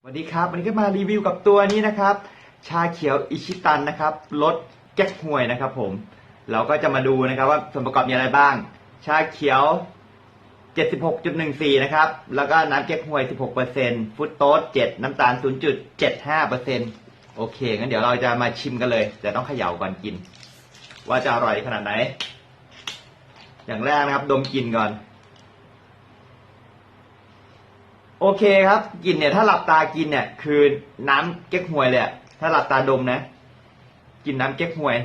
สวัสดีครับ วันนี้ก็มารีวิวกับตัวนี้นะครับ ชาเขียวอิชิตันนะครับรสแก๊กฮวยนะครับ ผม เราก็จะมาดูนะครับว่าส่วนประกอบมีอะไรบ้าง ชาเขียว 76.14 นะครับ แล้วก็น้ำแก๊กฮวย 16%ฟุตโต๊ด7น้ำตาล 0.75%โอเคงั้นเดี๋ยวเราจะมาชิมกันเลย แต่ต้องเขย่าก่อนกิน ว่าจะอร่อยขนาดไหน อย่างแรกนะครับ ดมกลิ่นก่อน โอเคครับกินเนี่ย ถ้าหลับตากินเนี่ย คือน้ำเก๊กฮวยเลยถ้าหลับตาดมนะกินน้ำเก๊กฮวย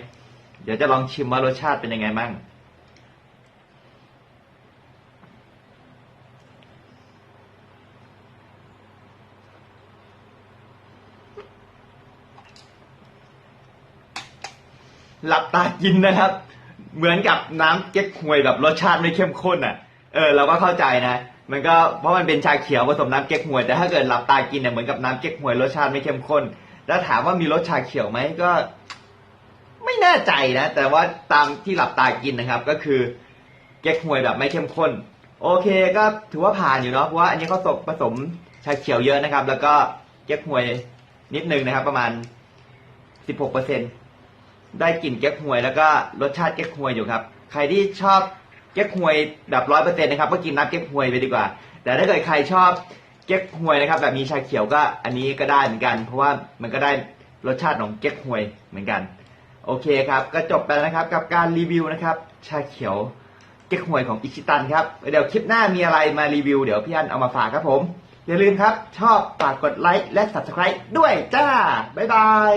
เดี๋ยวจะลองชิมว่ารสชาติเป็นยังไงมั่งหลับตากินนะครับ เหมือนกับน้ำเก๊กฮวยแบบรสชาติไม่เข้มข้นอะ เออ เราก็เข้าใจนะ มันก็เพราะมันเป็นชาเขียวผสมน้ำเก๊กฮวย แต่ถ้าเกิดหลับตากินเนี่ยเหมือนกับน้ำเก๊กฮวยรสชาติไม่เข้มข้น แล้วถามว่ามีรสชาเขียวไหมก็ ไม่แน่ใจนะ แต่ว่าตามที่หลับตากินนะครับ ก็คือเก๊กฮวยแบบไม่เข้มข้น โอเคก็ถือว่าผ่านอยู่เนาะเพราะว่าอันนี้เขาผผสมชาเขียวเยอะนะครับ แล้วก็เก๊กฮวยนิดนึงนะครับ ประมาณ 16เปอร์เซ็นได้กลิ่นเก๊กฮวย แล้วก็รสชาติเก๊กฮวยอยู่ครับ ใครที่ชอบ เก๊กฮวยแบบร้อยเปอร์เซ็นต์นะครับก็กินน้ำเก๊กฮวยไปดีกว่า แต่ถ้าเกิดใครชอบเก๊กฮวยนะครับแบบมีชาเขียวก็อันนี้ก็ได้เหมือนกัน เพราะว่ามันก็ได้รสชาติของเก๊กฮวยเหมือนกัน โอเคครับ ก็จบไปแล้วนะครับ กับการรีวิวนะครับ ชาเขียวเก๊กฮวยของอิชิตันครับเดี๋ยวคลิปหน้ามีอะไรมารีวิวเดี๋ยวพี่อันเอามาฝากครับผม อย่าลืมครับ ชอบฝากกดไลค์และ subscribe ด้วยจ้าบ๊ายบาย